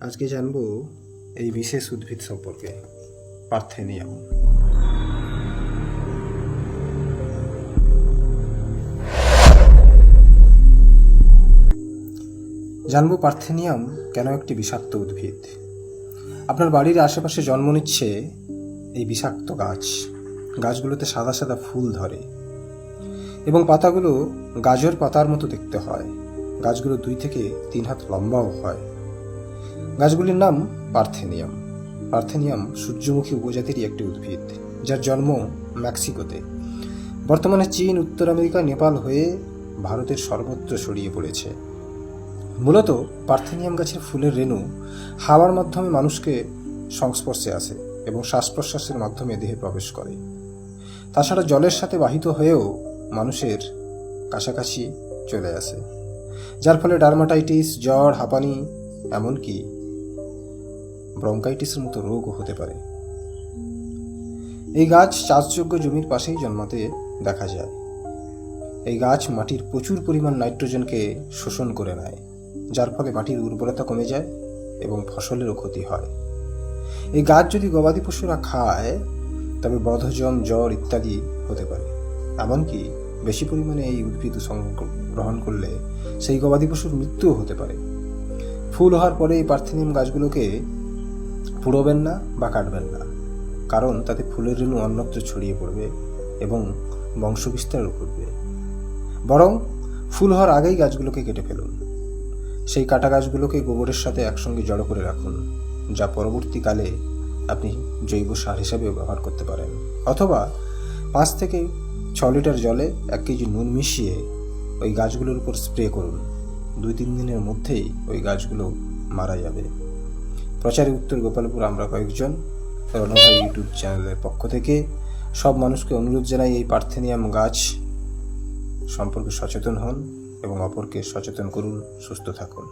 আজকে জানব এই বিশেষ উদ্ভিদ সম্পর্কে পার্থেনিয়াম। জানব পার্থেনিয়াম কেন একটি বিষাক্ত উদ্ভিদ? আপনার বাড়ির আশেপাশে জন্ম নিচ্ছে এই বিষাক্ত গাছ। গাছগুলোতে সাদা সাদা ফুল ধরে। এবং পাতাগুলো গাজর পাতার মতো দেখতে হয়। গাছগুলো দুই থেকে তিন হাত লম্বাও হয়। গাছগুলির নাম পার্থেনিয়াম। পার্থেনিয়াম সূর্যমুখী উপজাতিরই একটি উদ্ভিদ, যার জন্ম মেক্সিকোতে। বর্তমানে চীন, উত্তর আমেরিকা, নেপাল হয়ে ভারতের সর্বত্র ছড়িয়ে পড়েছে। মূলত পার্থেনিয়াম গাছের ফুলের রেণু হাওয়ার মাধ্যমে মানুষকে সংস্পর্শে আসে এবং শ্বাস প্রশ্বাসের মাধ্যমে দেহে প্রবেশ করে। তাছাড়া জলের সাথে বাহিত হয়েও মানুষের কাছাকাছি চলে আসে, যার ফলে ডার্মাটাইটিস, জ্বর, হাঁপানি এমনকি ব্রঙ্কাইটিসের মতো রোগও হতে পারে। এই গাছ চাষযোগ্য জমির পাশেই জন্মাতে দেখা যায়। এই গাছ মাটির প্রচুর পরিমাণ নাইট্রোজেনকে শোষণ করে নেয়, যার ফলে মাটির উর্বরতা কমে যায় এবং ফসলেরও ক্ষতি হয়। এই গাছ যদি গবাদি পশুরা খায়, তবে বধজম জ্বর ইত্যাদি হতে পারে। এমনকি বেশি পরিমাণে এই উদ্ভিদ গ্রহণ করলে সেই গবাদি পশুর মৃত্যুও হতে পারে। ফুল হওয়ার পরে এই পার্থেনিয়াম গাছগুলোকে পুড়োবেন না বা কাটবেন না। কারণ তাতে ফুলের রেণু অন্যত্র ছড়িয়ে পড়বে এবং বংশবিস্তারও করবে বরং ফুল হওয়ার আগেই গাছগুলোকে কেটে ফেলুন। সেই কাটা গাছগুলোকে গোবরের সাথে একসঙ্গে জড়ো করে রাখুন, যা পরবর্তীকালে আপনি জৈব সার হিসাবে ব্যবহার করতে পারেন। অথবা পাঁচ থেকে ছ লিটার জলে এক কেজি নুন মিশিয়ে ওই গাছগুলোর উপর স্প্রে করুন। দুই তিন দিনের মধ্যেই ওই গাছগুলো মারা যাবে। প্রচারে উত্তর গোপালপুর আমরা কয়েকজন, রণভাই ইউটিউব চ্যানেলের পক্ষ থেকে সব মানুষকে অনুরোধ জানাই এই পার্থেনিয়াম গাছ সম্পর্কে সচেতন হন এবং অপরকে সচেতন করুন, সুস্থ থাকুন।